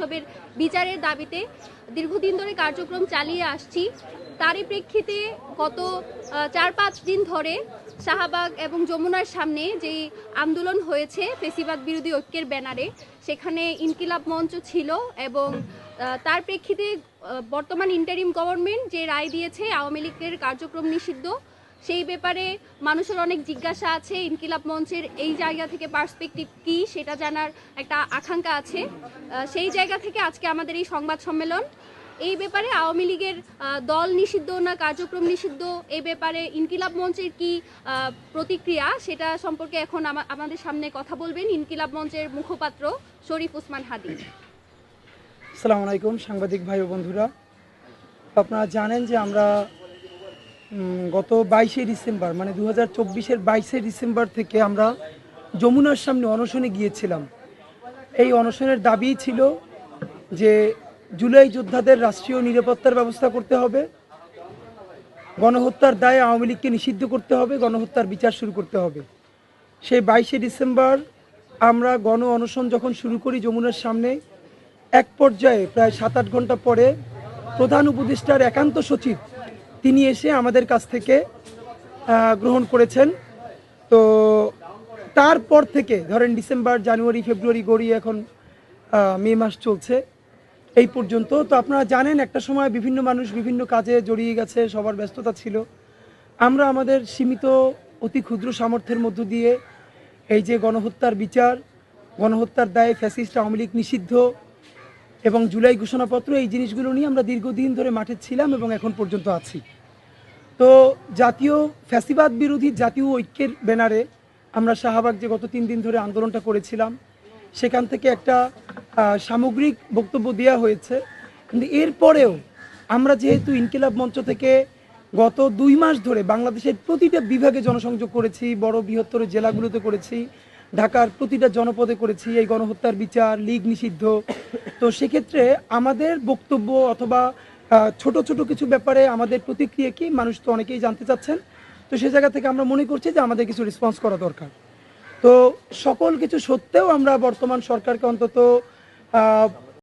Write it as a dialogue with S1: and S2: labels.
S1: এসবের বিচারের দাবিতে দীর্ঘদিন ধরে কার্যক্রম চালিয়ে আসছি। তারই প্রেক্ষিতে গত চার পাঁচ দিন ধরে শাহবাগ এবং যমুনার সামনে যেই আন্দোলন হয়েছে, ফেসিবাদ বিরোধী ঐক্যের ব্যানারে, সেখানে ইনকিলাব মঞ্চ ছিল এবং তার প্রেক্ষিতে বর্তমান ইন্টারিম গভর্নমেন্ট যে রায় দিয়েছে, আওয়ামী লীগের কার্যক্রম নিষিদ্ধ। সেই ব্যাপারে মানুষের অনেক জিজ্ঞাসা আছে, ইনকিলাব মঞ্চের এই জায়গা থেকে পার্সপেক্টিভ কি সেটা জানার একটা আকাঙ্ক্ষা আছে। সেই জায়গা থেকে আজকে আমাদের এই সংবাদ সম্মেলন। এই ব্যাপারে আওয়ামী লীগের দল নিষিদ্ধ না কার্যক্রম নিষিদ্ধ এই ব্যাপারে ইনকিলাব মঞ্চের কি প্রতিক্রিয়া সেটা সম্পর্কে এখন আমাদের সামনে কথা বলবেন ইনকিলাব মঞ্চের মুখপাত্র শরীফ উসমান হাদি।
S2: আসসালামু আলাইকুম সাংবাদিক ভাই ও বন্ধুরা। আপনারা জানেন যে আমরা গত বাইশে ডিসেম্বর মানে দু হাজার চব্বিশের বাইশে ডিসেম্বর থেকে আমরা যমুনার সামনে অনশনে গিয়েছিলাম। এই অনশনের দাবি ছিল যে জুলাই যোদ্ধাদের রাষ্ট্রীয় নিরাপত্তার ব্যবস্থা করতে হবে, গণহত্যার দায়ে আওয়ামী লীগকে নিষিদ্ধ করতে হবে, গণহত্যার বিচার শুরু করতে হবে। সেই বাইশে ডিসেম্বর আমরা গণ অনশন যখন শুরু করি যমুনার সামনে, এক পর্যায়ে প্রায় সাত আট ঘণ্টা পরে প্রধান উপদেষ্টার একান্ত সচিব তিনি এসে আমাদের কাছ থেকে গ্রহণ করেছেন। তো তারপর থেকে, ধরেন ডিসেম্বর, জানুয়ারি, ফেব্রুয়ারি গড়িয়ে এখন মে মাস চলছে। এই পর্যন্ত, তো আপনারা জানেন, একটা সময় বিভিন্ন মানুষ বিভিন্ন কাজে জড়িয়ে গেছে, সবার ব্যস্ততা ছিল। আমরা আমাদের সীমিত, অতি ক্ষুদ্র সামর্থ্যের মধ্য দিয়ে এই যে গণহত্যার বিচার, গণহত্যার দায়ে ফ্যাসিস্ট আওয়ামী লীগ নিষিদ্ধ এবং জুলাই ঘোষণাপত্র এই জিনিসগুলো নিয়ে আমরা দীর্ঘদিন ধরে মাঠে ছিলাম এবং এখন পর্যন্ত আছি। তো জাতীয় ফ্যাসিবাদ বিরোধী জাতীয় ঐক্যের ব্যানারে আমরা শাহবাগ যে গত তিন দিন ধরে আন্দোলনটা করেছিলাম, সেখান থেকে একটা সামগ্রিক বক্তব্য দেওয়া হয়েছে। কিন্তু এরপরেও আমরা যেহেতু ইনকিলাব মঞ্চ থেকে গত দুই মাস ধরে বাংলাদেশের প্রতিটা বিভাগে জনসংযোগ করেছি, বড় বৃহত্তর জেলাগুলোতে করেছি ঢাকার প্রতিটা জনপদে করেছি, এই গণহত্যার বিচার, লীগ নিষিদ্ধ। তো সেক্ষেত্রে আমাদের বক্তব্য অথবা ছোট ছোট কিছু ব্যাপারে আমাদের প্রতিক্রিয়া কি, মানুষ তো অনেকেই জানতে চাচ্ছেন। তো সে জায়গা থেকে আমরা মনে করছি যে আমাদের কিছু রেসপন্স করা দরকার। তো সকল কিছু সত্ত্বেও আমরা বর্তমান সরকারকে অন্তত